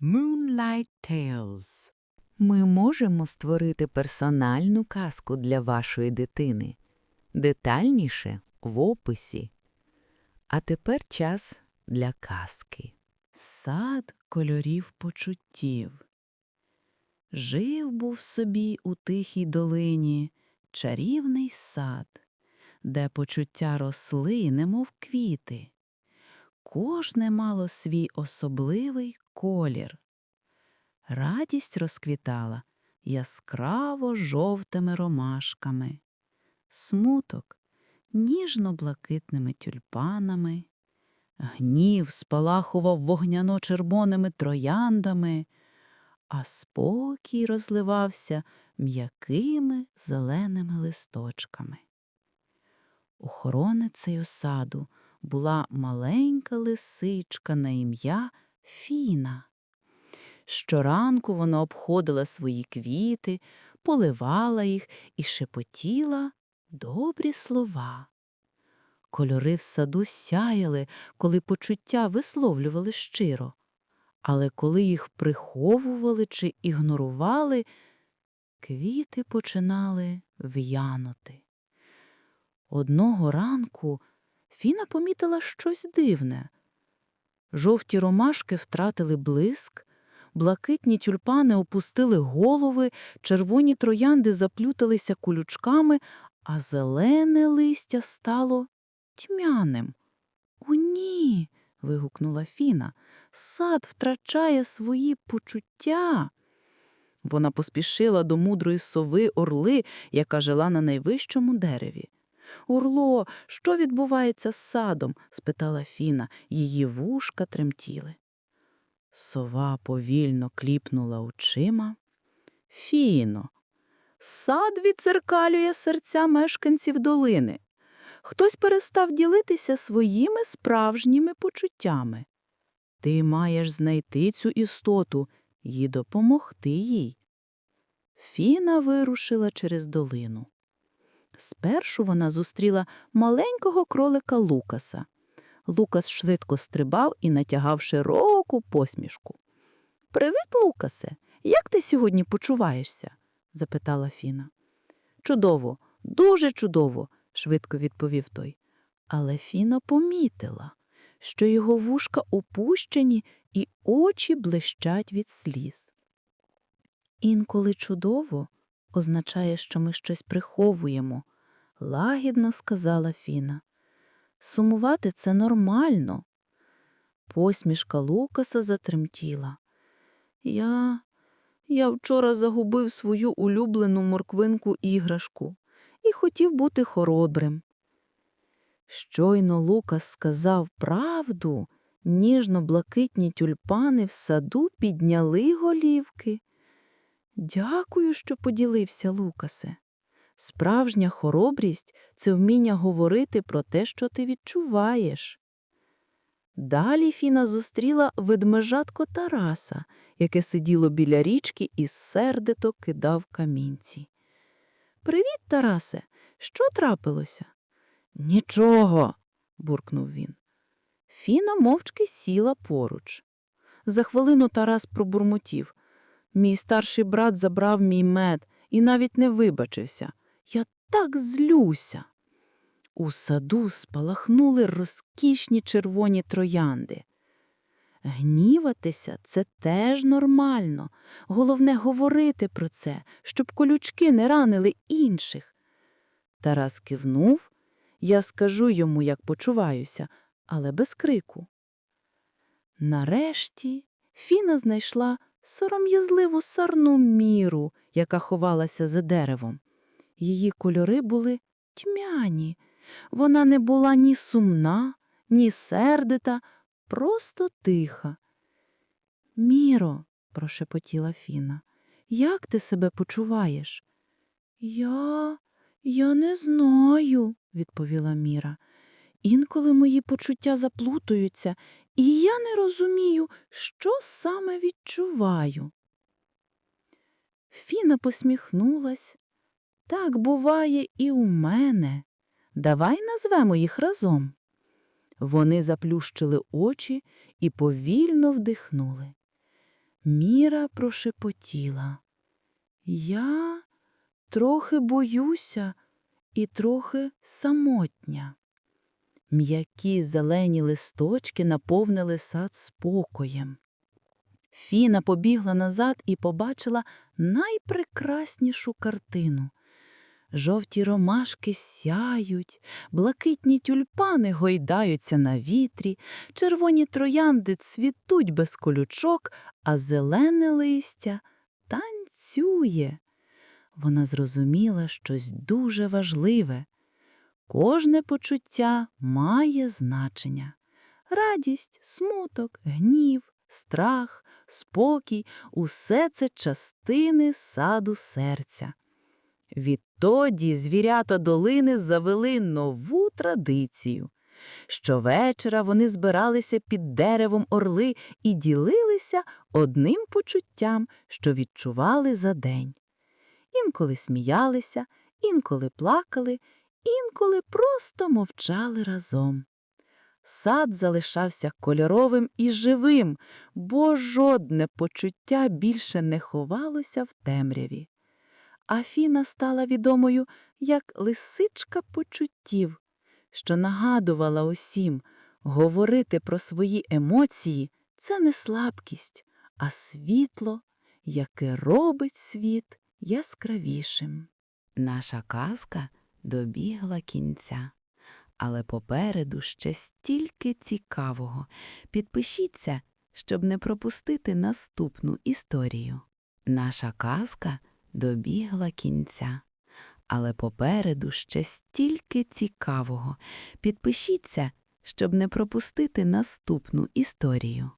Moonlight Tales. Ми можемо створити персональну казку для вашої дитини. Детальніше в описі. А тепер час для казки. Сад кольорів почуттів. Жив був собі у тихій долині чарівний сад, де почуття росли, немов квіти. Кожне мало свій особливий колір. Радість розквітала яскраво жовтими ромашками, смуток ніжно-блакитними тюльпанами, гнів спалахував вогняно-червоними трояндами, а спокій розливався м'якими зеленими листочками. Охоронницею саду була маленька лисичка на ім'я Фіна. Щоранку вона обходила свої квіти, поливала їх і шепотіла добрі слова. Кольори в саду сяяли, коли почуття висловлювали щиро, але коли їх приховували чи ігнорували, квіти починали в'янути. Одного ранку Фіна помітила щось дивне. Жовті ромашки втратили блиск, блакитні тюльпани опустили голови, червоні троянди заплюталися колючками, а зелене листя стало тьмяним. О, ні. вигукнула Фіна. Сад втрачає свої почуття. Вона поспішила до мудрої сови орли, яка жила на найвищому дереві. Орло, що відбувається з садом? спитала Фіна. Її вушка тремтіли. Сова повільно кліпнула очима. Фіно, сад відзеркалює серця мешканців долини. Хтось перестав ділитися своїми справжніми почуттями. Ти маєш знайти цю істоту і допомогти їй. Фіна вирушила через долину. Спершу вона зустріла маленького кролика Лукаса. Лукас швидко стрибав і натягав широку посмішку. Привіт, Лукасе, як ти сьогодні почуваєшся? запитала Фіна. Чудово, дуже чудово, швидко відповів той. Але Фіна помітила, що його вушка опущені і очі блищать від сліз. Інколи чудово означає, що ми щось приховуємо, лагідно сказала Фіна. Сумувати це нормально. Посмішка Лукаса затремтіла. Я. Я вчора загубив свою улюблену морквинку іграшку і хотів бути хоробрим. Щойно Лукас сказав правду, ніжно-блакитні тюльпани в саду підняли голівки. Дякую, що поділився, Лукасе. Справжня хоробрість це вміння говорити про те, що ти відчуваєш. Далі Фіна зустріла ведмежатко Тараса, яке сиділо біля річки і сердито кидав камінці. Привіт, Тарасе, що трапилося? Нічого, буркнув він. Фіна мовчки сіла поруч. За хвилину Тарас пробурмотів. Мій старший брат забрав мій мед і навіть не вибачився. Я так злюся. У саду спалахнули розкішні червоні троянди. Гніватися це теж нормально. Головне говорити про це, щоб колючки не ранили інших. Тарас кивнув. Я скажу йому, як почуваюся, але без крику. Нарешті Фіна знайшла сором'язливу сарну міру, яка ховалася за деревом. Її кольори були тьмяні. Вона не була ні сумна, ні сердита, просто тиха. Міро, прошепотіла Фіна, як ти себе почуваєш? Я. Я не знаю, відповіла Міра. Інколи мої почуття заплутуються, і я не розумію, що саме відчуваю. Фіна посміхнулась. Так буває і у мене. Давай назвемо їх разом. Вони заплющили очі і повільно вдихнули. Міра прошепотіла. Я трохи боюся і трохи самотня. М'які зелені листочки наповнили сад спокоєм. Фіна побігла назад і побачила найпрекраснішу картину. Жовті ромашки сяють, блакитні тюльпани гойдаються на вітрі, червоні троянди цвітуть без колючок, а зелене листя танцює. Вона зрозуміла щось дуже важливе. Кожне почуття має значення. Радість, смуток, гнів, страх, спокій усе це частини саду серця. Відтоді звірята долини завели нову традицію. Щовечора вони збиралися під деревом орли і ділилися одним почуттям, що відчували за день. Інколи сміялися, інколи плакали, інколи просто мовчали разом. Сад залишався кольоровим і живим, бо жодне почуття більше не ховалося в темряві. Афіна стала відомою як лисичка почуттів, що нагадувала усім, говорити про свої емоції це не слабкість, а світло, яке робить світ яскравішим. Наша казка добігла кінця. Але попереду ще стільки цікавого. Підпишіться, щоб не пропустити наступну історію. Наша казка добігла кінця. Але попереду ще стільки цікавого. Підпишіться, щоб не пропустити наступну історію.